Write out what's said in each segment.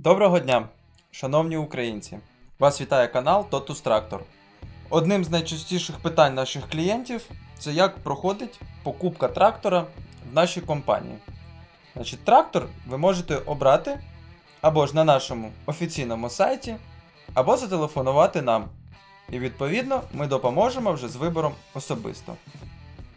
Доброго дня, шановні українці! Вас вітає канал Totus Tractor. Одним з найчастіших питань наших клієнтів це як проходить покупка трактора в нашій компанії. Значить, трактор ви можете обрати або ж на нашому офіційному сайті, або зателефонувати нам. І відповідно ми допоможемо вже з вибором особисто.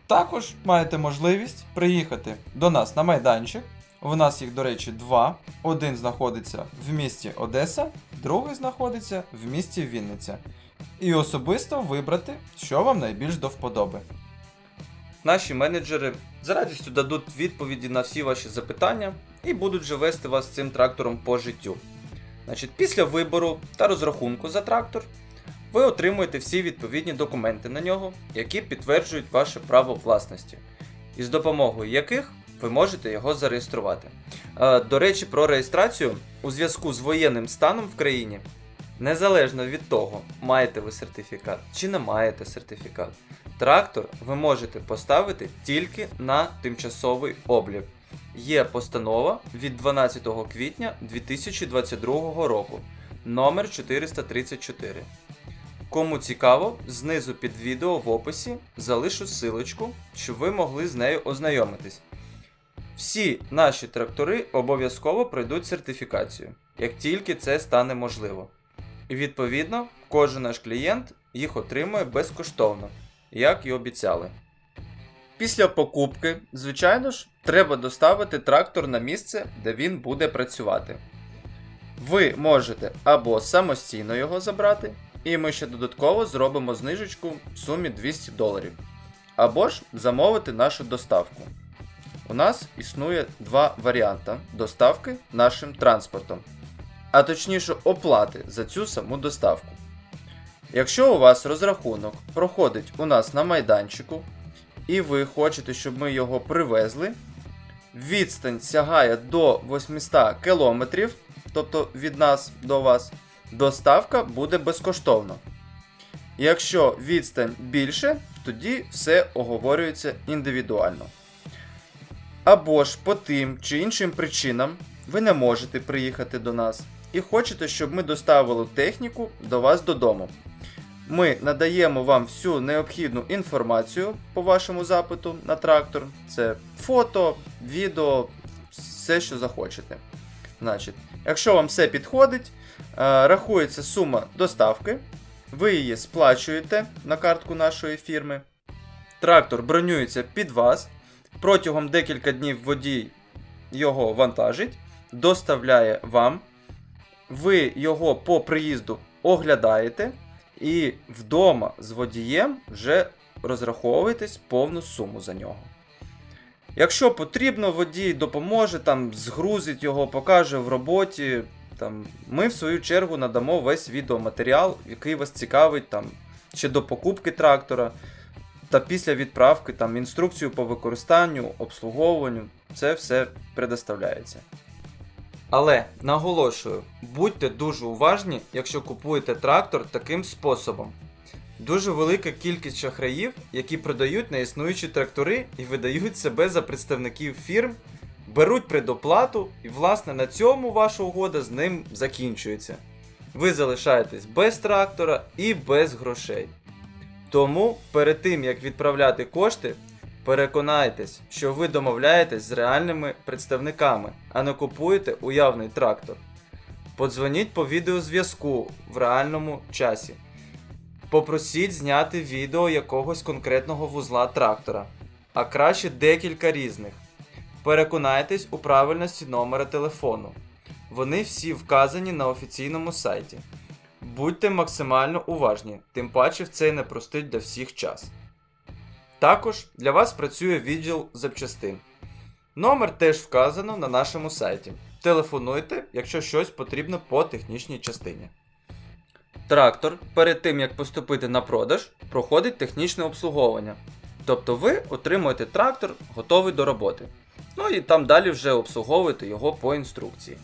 Також маєте можливість приїхати до нас на майданчик. У нас їх, до речі, два. Один знаходиться в місті Одеса, другий знаходиться в місті Вінниця. І особисто вибрати, що вам найбільш до вподоби. Наші менеджери з радістю дадуть відповіді на всі ваші запитання і будуть же вести вас цим трактором по життю. Значить, після вибору та розрахунку за трактор ви отримуєте всі відповідні документи на нього, які підтверджують ваше право власності, і з допомогою яких ви можете його зареєструвати. Е, До речі, про реєстрацію у зв'язку з воєнним станом в країні, незалежно від того, маєте ви сертифікат чи не маєте сертифікат, трактор ви можете поставити тільки на тимчасовий облік. Є постанова від 12 квітня 2022 року номер 434. Кому цікаво, знизу під відео в описі залишу силочку, щоб ви могли з нею ознайомитись. Всі наші трактори обов'язково пройдуть сертифікацію, як тільки це стане можливо. І відповідно, кожен наш клієнт їх отримує безкоштовно, як і обіцяли. Після покупки, звичайно ж, треба доставити трактор на місце, де він буде працювати. Ви можете або самостійно його забрати, і ми ще додатково зробимо знижечку в сумі 200 доларів, або ж замовити нашу доставку. У нас існує два варіанти доставки нашим транспортом, а точніше оплати за цю саму доставку. Якщо у вас розрахунок проходить у нас на майданчику, і ви хочете, щоб ми його привезли, відстань сягає до 800 км, тобто від нас до вас, доставка буде безкоштовно. Якщо відстань більше, тоді все оговорюється індивідуально. Або ж по тим чи іншим причинам ви не можете приїхати до нас і хочете, щоб ми доставили техніку до вас додому. Ми надаємо вам всю необхідну інформацію по вашому запиту на трактор. Це фото, відео, все, що захочете. Значить, якщо вам все підходить, е, рахується сума доставки, ви її сплачуєте на картку нашої фірми. Трактор бронюється під вас. Протягом декілька днів водій його вантажить, доставляє вам. Ви його по приїзду оглядаєте і вдома з водієм вже розраховуєтесь повну суму за нього. Якщо потрібно, водій допоможе, там, згрузить його, покаже в роботі. Там, Ми, в свою чергу, надамо весь відеоматеріал, який вас цікавить там, ще до покупки трактора та після відправки там інструкцію по використанню, обслуговуванню, це все предоставляється. Але наголошую, будьте дуже уважні, якщо купуєте трактор таким способом. Дуже велика кількість шахраїв, які продають неіснуючі трактори і видають себе за представників фірм, беруть предоплату, і, власне, на цьому ваша угода з ним закінчується. Ви залишаєтесь без трактора і без грошей. Тому перед тим як відправляти кошти, переконайтесь, що ви домовляєтесь з реальними представниками, а не купуєте уявний трактор. Подзвоніть по відеозв'язку в реальному часі. Попросіть зняти відео якогось конкретного вузла трактора, а краще декілька різних. Переконайтесь у правильності номера телефону. Вони всі вказані на офіційному сайті. Будьте максимально уважні, тим паче в цей непростий для всіх час. Також для вас працює відділ запчастин. Номер теж вказано на нашому сайті. Телефонуйте, якщо щось потрібно по технічній частині. Трактор перед тим як поступити на продаж, проходить технічне обслуговування. Тобто ви отримуєте трактор готовий до роботи. Ну і там далі вже обслуговуєте його по інструкції.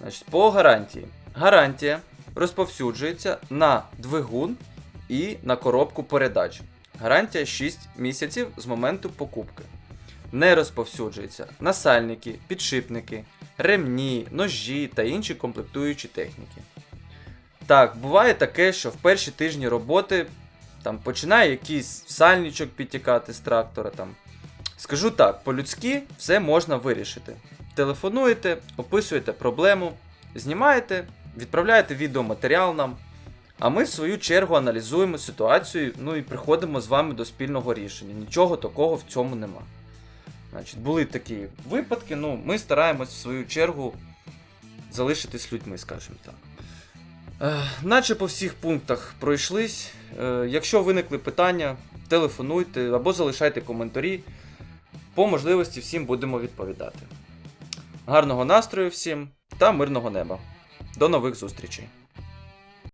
Значить, По гарантії. Гарантія розповсюджується на двигун і на коробку передач. Гарантія 6 місяців з моменту покупки. Не розповсюджується на сальники, підшипники, ремні, ножі та інші комплектуючі техніки. Так, буває таке, що в перші тижні роботи там починає якийсь сальничок підтікати з трактора. Там. Скажу так, по-людськи все можна вирішити. Телефонуєте, описуєте проблему, знімаєте, відправляєте відеоматеріал нам. А ми, в свою чергу, аналізуємо ситуацію ну і приходимо з вами до спільного рішення. Нічого такого в цьому нема. Значить, були такі випадки, ну, ми стараємось в свою чергу залишитись людьми, скажімо так. Е, наче по всіх пунктах пройшлись. Е, якщо виникли питання, телефонуйте або залишайте коментарі. По можливості всім будемо відповідати. Гарного настрою всім та мирного неба. До нових зустрічей!